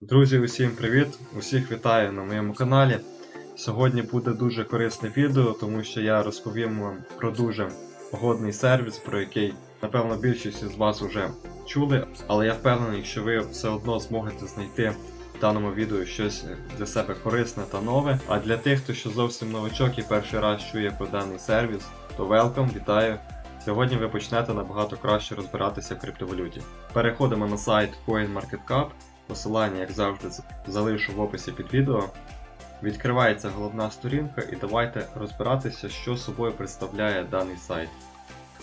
Друзі, усім привіт! Усіх вітаю на моєму каналі. Сьогодні буде дуже корисне відео, тому що я розповім вам про дуже погодний сервіс, про який, напевно, більшість із вас вже чули, але я впевнений, що ви все одно зможете знайти в даному відео щось для себе корисне та нове. А для тих, хто ще зовсім новачок і перший раз чує про даний сервіс, то welcome, вітаю! Сьогодні ви почнете набагато краще розбиратися в криптовалюті. Переходимо на сайт CoinMarketCap. Посилання, як завжди, залишу в описі під відео. Відкривається головна сторінка і давайте розбиратися, що собою представляє даний сайт.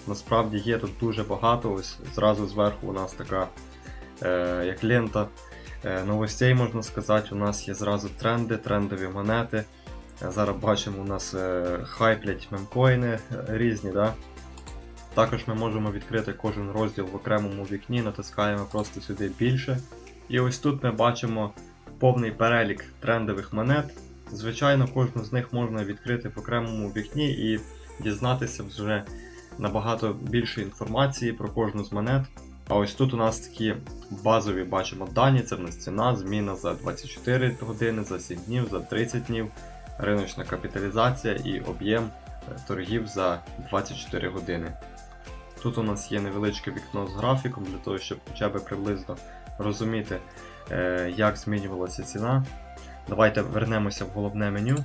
Насправді є тут дуже багато, ось зразу зверху у нас така е, як лента е, новостей, можна сказати. У нас є зразу тренди, трендові монети. Зараз бачимо, у нас е, хайплять мемкоїни е, різні. Да? Також ми можемо відкрити кожен розділ в окремому вікні, натискаємо просто сюди більше. І ось тут ми бачимо повний перелік трендових монет. Звичайно, кожну з них можна відкрити в окремому вікні і дізнатися вже набагато більше інформації про кожну з монет. А ось тут у нас такі базові бачимо дані, це в нас ціна, зміна за 24 години, за 7 днів, за 30 днів, риночна капіталізація і об'єм е, торгів за 24 години. Тут у нас є невеличке вікно з графіком для того, щоб хоча б приблизно розуміти, е, як змінювалася ціна. Давайте вернемося в головне меню.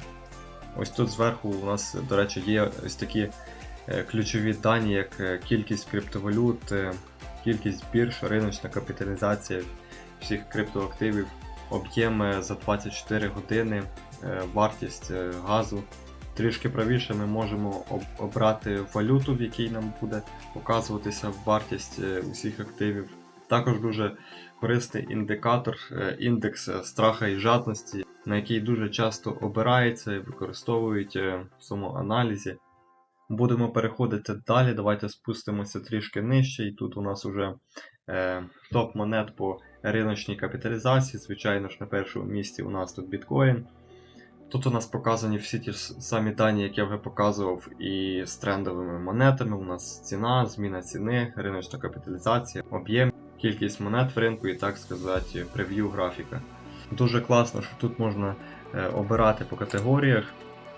Ось тут зверху у нас, до речі, є ось такі е, ключові дані, як е, кількість криптовалют, кількість бірж, риночна капіталізація всіх криптоактивів, об'єм за 24 години, вартість газу. Трішки правіше ми можемо обрати валюту, в якій нам буде показуватися вартість усіх активів. Також дуже корисний індикатор, е, індекс е, страха і жадності, на який дуже часто обирається і використовують е, в цьому аналізі. Будемо переходити далі. Давайте спустимося трішки нижче. І тут у нас вже е, топ монет по риночній капіталізації. Звичайно ж, на першому місці у нас тут біткоін. Тут у нас показані всі ті ж самі дані, які я вже показував, і з трендовими монетами. У нас ціна, зміна ціни, риночна капіталізація, об'єм, кількість монет в ринку і так сказати, прев'ю графіка. Дуже класно, що тут можна е, обирати по категоріях.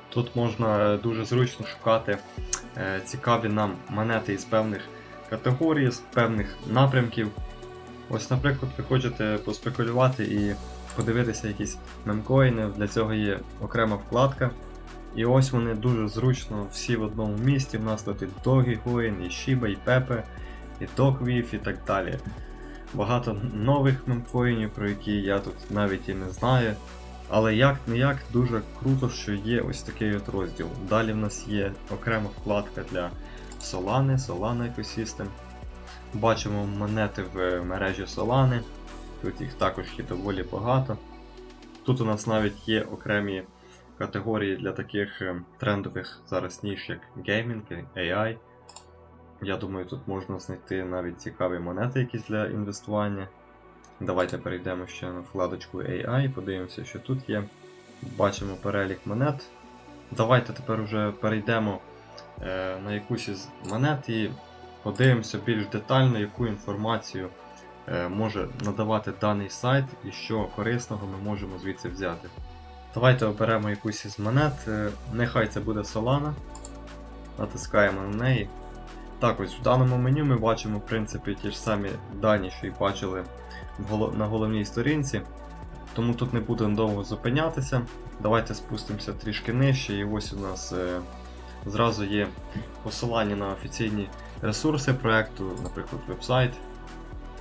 Тут можна е, дуже зручно шукати е, цікаві нам монети із певних категорій, з певних напрямків. Ось, наприклад, ви хочете поспекулювати і подивитися якісь мемкоїни, для цього є окрема вкладка. І ось вони дуже зручно всі в одному місці. У нас тут і Dogecoin, і Shiba, і Pepe, і Dogwif і так далі. Багато нових мемкоїнів, про які я тут навіть і не знаю. Але як не як дуже круто, що є ось такий от розділ. Далі в нас є окрема вкладка для Solana, Solana Ecosystem. Бачимо монети в мережі Solana. Тут їх також є доволі багато. Тут у нас навіть є окремі категорії для таких е, трендових зараз ніж, як геймінг, AI. Я думаю, тут можна знайти навіть цікаві монети якісь для інвестування. Давайте перейдемо ще на вкладочку AI, подивимося, що тут є. Бачимо перелік монет. Давайте тепер вже перейдемо е, на якусь із монет і подивимося більш детально, яку інформацію е, може надавати даний сайт і що корисного ми можемо звідси взяти. Давайте оберемо якусь із монет. е, Нехай це буде Solana. Натискаємо на неї. Так, ось в даному меню ми бачимо в принципі ті ж самі дані, що й бачили на головній сторінці. Тому тут не будемо довго зупинятися. Давайте спустимося трішки нижче, і ось у нас е, зразу є посилання на офіційні ресурси проекту, наприклад, веб-сайт.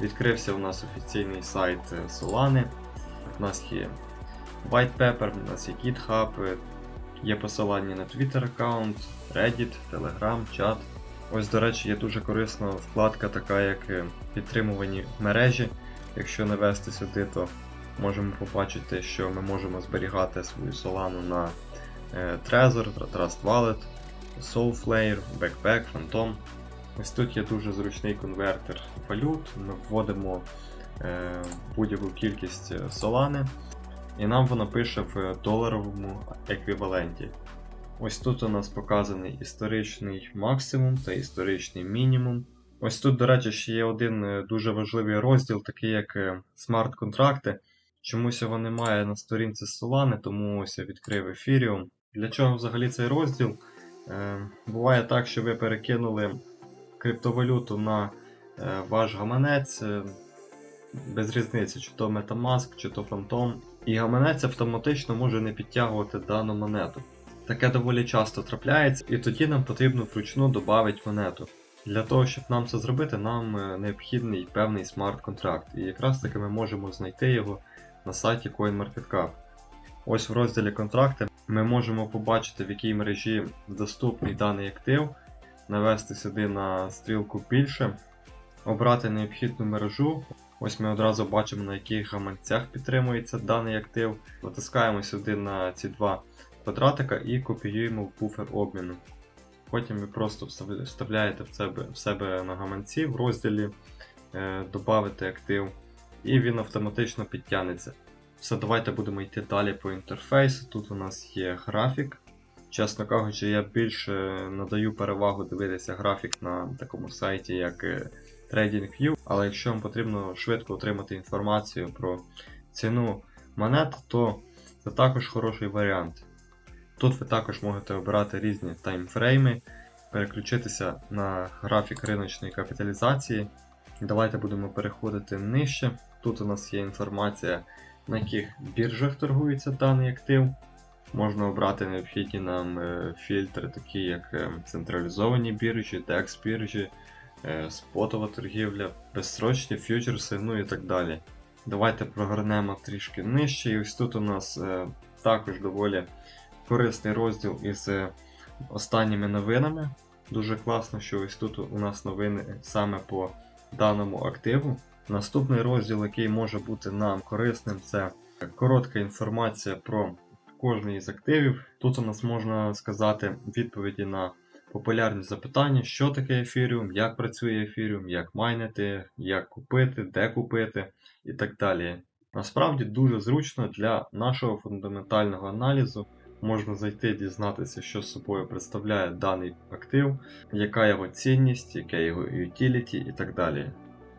Відкрився у нас офіційний сайт е, Solana. У нас є white paper, у нас є GitHub, е, є посилання на Twitter аккаунт, Reddit, Telegram, чат. Ось, до речі, є дуже корисна вкладка, така як е, підтримувані мережі. Якщо навести сюди, то можемо побачити, що ми можемо зберігати свою Solana на е, Trezor, Trust Wallet, Soulflare, Backpack, Phantom. Ось тут є дуже зручний конвертер валют. Ми вводимо е, будь-яку кількість Solana, і нам воно пише в доларовому еквіваленті. Ось тут у нас показаний історичний максимум та історичний мінімум. Ось тут, до речі, ще є один е, дуже важливий розділ, такий як е, смарт-контракти. Чомусь його немає на сторінці Solana, тому ось я відкрив Ethereum. Для чого взагалі цей розділ? Е, буває так, що ви перекинули криптовалюту на ваш гаманець без різниці, чи то Metamask, чи то Phantom, і гаманець автоматично може не підтягувати дану монету. Таке доволі часто трапляється, і тоді нам потрібно вручну додати монету. Для того, щоб нам це зробити, нам е, необхідний певний смарт-контракт, і якраз таки ми можемо знайти його на сайті CoinMarketCap. Ось в розділі контракти ми можемо побачити, в якій мережі доступний даний актив, навести сюди на стрілку більше, обрати необхідну мережу. Ось ми одразу бачимо, на яких гаманцях підтримується даний актив. Натискаємо сюди на ці два квадратика і копіюємо в буфер обміну. Потім ви просто вставляєте в себе, в себе на гаманці в розділі е, Добавити актив, і він автоматично підтягнеться. Все, давайте будемо йти далі по інтерфейсу. Тут у нас є графік. Чесно кажучи, я більше надаю перевагу дивитися графік на такому сайті, як е, TradingView, але якщо вам потрібно швидко отримати інформацію про ціну монет, то це також хороший варіант. Тут ви також можете обирати різні таймфрейми, переключитися на графік риночної капіталізації. Давайте будемо переходити нижче. Тут у нас є інформація, на яких біржах торгується даний актив. Можна обрати необхідні нам е, фільтри, такі як е, централізовані біржі, DEX біржі, е, спотова торгівля, безсрочні фьючерси, ну і так далі. Давайте прогорнемо трішки нижче. І ось тут у нас також доволі корисний розділ із е, останніми новинами. Дуже класно, що ось тут у нас новини саме по даному активу. Наступний розділ, який може бути нам корисним, це коротка інформація про кожний із активів. Тут у нас можна сказати відповіді на популярні запитання, що таке ефіріум, як працює ефіріум, як майнити, як купити, де купити і так далі. Насправді дуже зручно для нашого фундаментального аналізу. Можна зайти дізнатися, що собою представляє даний актив, яка його цінність, яке його utility і так далі.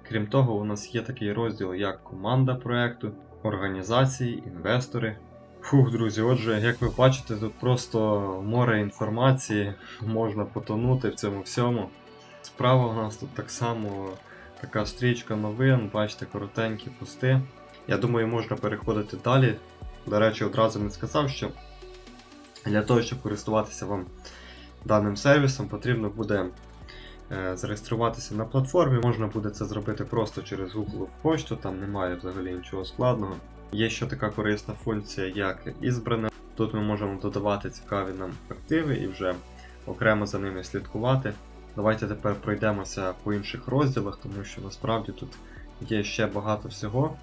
Крім того, у нас є такий розділ, як команда проекту, організації, інвестори. Фух, друзі, отже, як ви бачите, тут просто море інформації, можна потонути в цьому всьому. Справа у нас тут так само така стрічка новин, бачите, коротенькі пости. Я думаю, можна переходити далі. До речі, одразу не сказав, що для того, щоб користуватися вам даним сервісом, потрібно буде е, зареєструватися на платформі. Можна буде це зробити просто через Google почту, там немає взагалі нічого складного. Є ще така корисна функція, як ізбране. Тут ми можемо додавати цікаві нам активи і вже окремо за ними слідкувати. Давайте тепер пройдемося по інших розділах, тому що насправді тут є ще багато всього.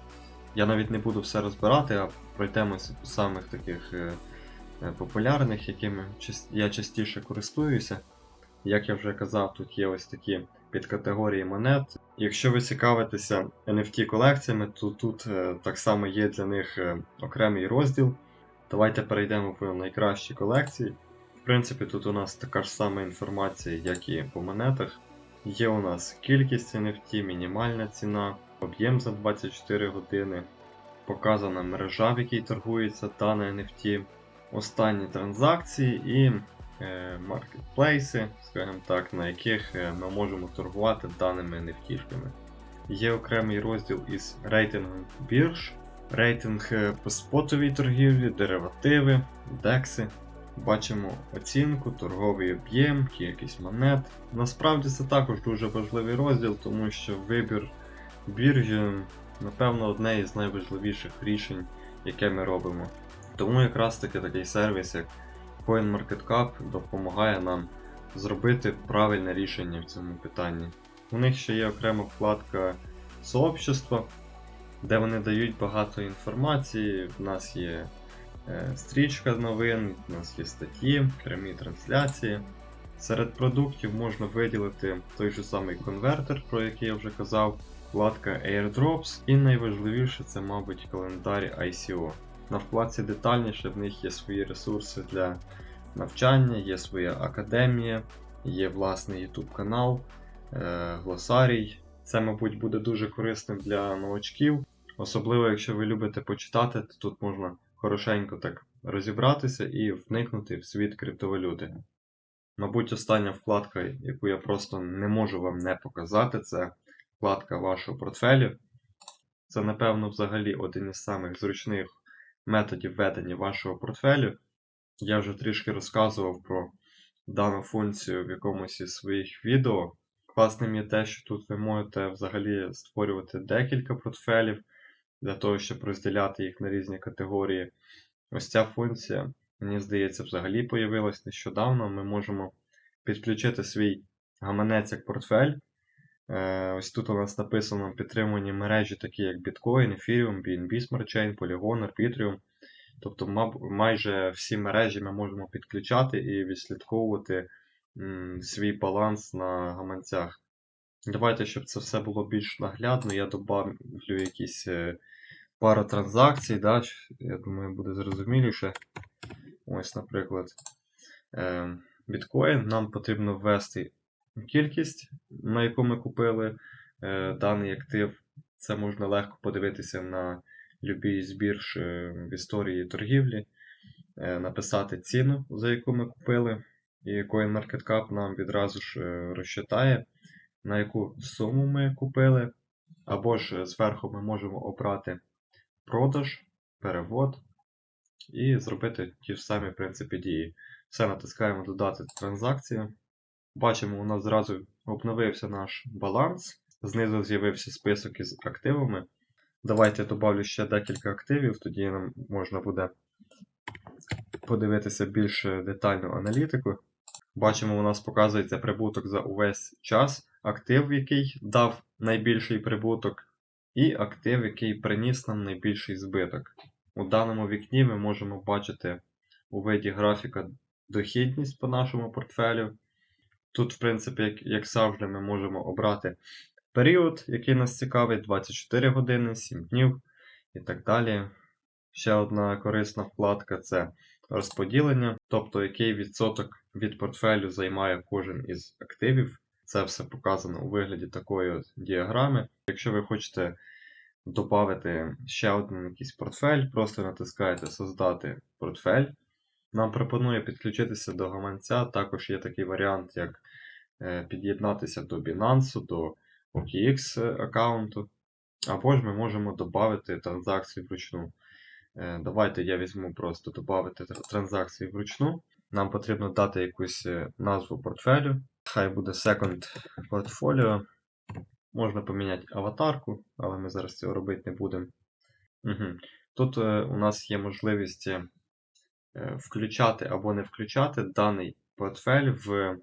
Я навіть не буду все розбирати, а пройдемося по самих таких е, популярних, якими я частіше користуюся. Як я вже казав, тут є ось такі підкатегорії монет. Якщо ви цікавитеся NFT колекціями, то тут е, так само є для них е, окремий розділ. Давайте перейдемо по найкращі колекції. В принципі, тут у нас така ж сама інформація, як і по монетах. Є у нас кількість NFT, мінімальна ціна, об'єм за 24 години, показана мережа, в якій торгується дане NFT, останні транзакції і е, маркетплейси, скажімо так, на яких е, ми можемо торгувати даними NFT-шками. Є окремий розділ із рейтингом бірж, рейтинг е, по спотовій торгівлі, деривативи, декси. Бачимо оцінку, торговий об'єм, кількість монет. Насправді це також дуже важливий розділ, тому що вибір біржі, напевно, одне із найважливіших рішень, яке ми робимо. Тому якраз таки такий сервіс, як CoinMarketCap, допомагає нам зробити правильне рішення в цьому питанні. У них ще є окрема вкладка сообщества, де вони дають багато інформації. В нас є е, стрічка новин, у нас є статті, прямі трансляції. Серед продуктів можна виділити той же самий конвертер, про який я вже казав, вкладка Airdrops, і найважливіше це, мабуть, календар ICO. На вкладці детальніше в них є свої ресурси для навчання, є своя академія, є власний YouTube канал, е, глосарій. Це, мабуть, буде дуже корисним для новачків. Особливо, якщо ви любите почитати, то тут можна хорошенько так розібратися і вникнути в світ криптовалюти. Мабуть, остання вкладка, яку я просто не можу вам не показати, це вкладка вашого портфелю. Це, напевно, взагалі один із самих зручних методів ведення вашого портфелю. Я вже трішки розказував про дану функцію в якомусь із своїх відео. Класним є те, що тут ви можете взагалі створювати декілька портфелів для того, щоб розділяти їх на різні категорії. Ось ця функція, мені здається, взагалі появилась нещодавно. Ми можемо підключити свій гаманець як портфель. Е, Ось тут у нас написано підтримувані мережі, такі як Bitcoin, Ethereum, BNB Smart Chain, Polygon, Arbitrum. Тобто майже всі мережі ми можемо підключати і відслідковувати свій баланс на гаманцях. Давайте, щоб це все було більш наглядно, я добавлю якісь е, пару транзакцій, да? я думаю, буде зрозуміліше. Ось, наприклад, е, біткоін. Нам потрібно ввести кількість, на яку ми купили е, даний актив. Це можна легко подивитися на любій з бірж е, в історії торгівлі, е, написати ціну, за яку ми купили, і CoinMarketCap нам відразу ж розчитає, на яку суму ми купили. Або ж зверху ми можемо обрати продаж, перевод і зробити ті ж самі в принципі дії. Все натискаємо додати транзакцію. Бачимо, у нас зразу обновився наш баланс. Знизу з'явився список із активами. Давайте добавлю ще декілька активів, тоді нам можна буде подивитися більш детальну аналітику. Бачимо, у нас показується прибуток за увесь час, актив, який дав найбільший прибуток, і актив, який приніс нам найбільший збиток. У даному вікні ми можемо бачити у виді графіка дохідність по нашому портфелю. Тут, в принципі, як, як завжди, ми можемо обрати період, який нас цікавить, 24 години, 7 днів і так далі. Ще одна корисна вкладка це розподілення, тобто який відсоток від портфелю займає кожен із активів. Це все показано у вигляді такої діаграми. Якщо ви хочете додати ще один якийсь портфель, просто натискаєте Создати портфель. Нам пропонує підключитися до гаманця. Також є такий варіант, як е, під'єднатися до Binance, до OKX аккаунту. Або ж ми можемо додати транзакції вручну. Е, Давайте я візьму просто додати транзакції вручну. Нам потрібно дати якусь е, назву портфелю. Хай буде Second Portfolio. Можна поміняти аватарку, але ми зараз цього робити не будемо. Угу. Тут у нас є можливість включати або не включати даний портфель в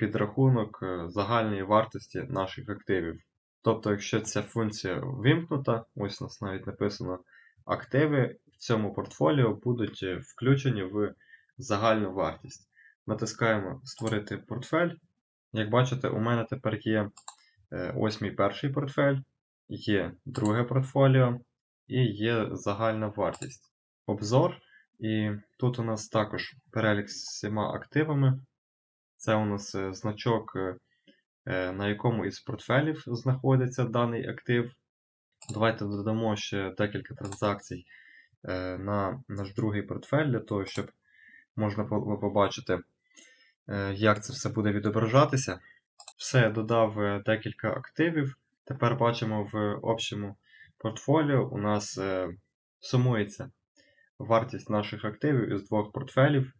підрахунок е, загальної вартості наших активів. Тобто, якщо ця функція вимкнута, ось у нас навіть написано активи в цьому портфоліо будуть е, включені в загальну вартість. Натискаємо Створити портфель. Як бачите, у мене тепер є е, ось мій перший портфель, є друге портфоліо і є загальна вартість. Обзор. І тут у нас також перелік з всіма активами. Це у нас е, значок, е, е, на якому із портфелів знаходиться даний актив. Давайте додамо ще декілька транзакцій на наш другий портфель, для того, щоб можна по- побачити, як це все буде відображатися. Все, додав декілька активів. Тепер бачимо в общому портфоліо у нас сумується вартість наших активів із двох портфелів.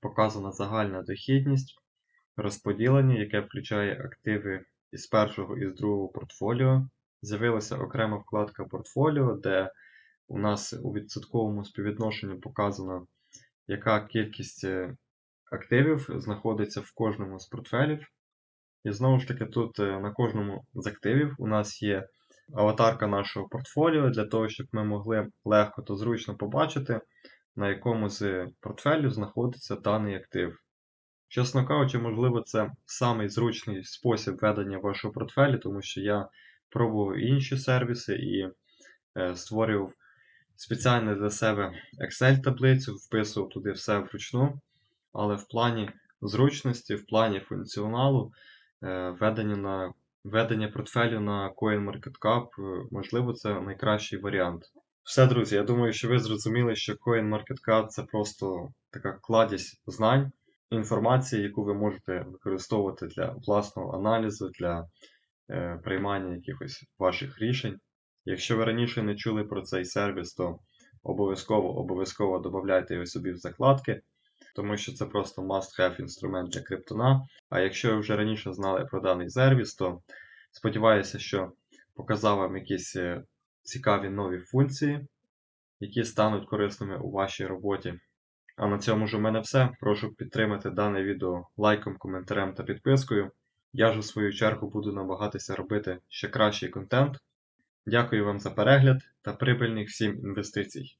Показана загальна дохідність, розподілення, яке включає активи із першого і з другого портфоліо. З'явилася окрема вкладка портфоліо, де у нас у відсотковому співвідношенні показано, яка кількість е, активів знаходиться в кожному з портфелів. І знову ж таки, тут е, на кожному з активів у нас є аватарка нашого портфоліо для того, щоб ми могли легко та зручно побачити, на якому з портфелів знаходиться даний актив. Чесно кажучи, можливо, це самий зручний спосіб ведення вашого портфелю, тому що я пробував інші сервіси і е, створював спеціально для себе Excel-таблицю, вписував туди все вручну, але в плані зручності, в плані функціоналу, е, ведення на ведення портфелю на CoinMarketCap, е, можливо, це найкращий варіант. Все, друзі, я думаю, що ви зрозуміли, що CoinMarketCap це просто така кладість знань, інформації, яку ви можете використовувати для власного аналізу, для е, приймання якихось ваших рішень. Якщо ви раніше не чули про цей сервіс, то обов'язково обов'язково додавайте його собі в закладки, тому що це просто must-have інструмент для криптона. А якщо ви вже раніше знали про даний сервіс, то сподіваюся, що показав вам якісь е, цікаві нові функції, які стануть корисними у вашій роботі. А на цьому ж у мене все. Прошу підтримати дане відео лайком, коментарем та підпискою. Я ж у свою чергу буду намагатися робити ще кращий контент. Дякую вам за перегляд та прибильних всім інвестицій.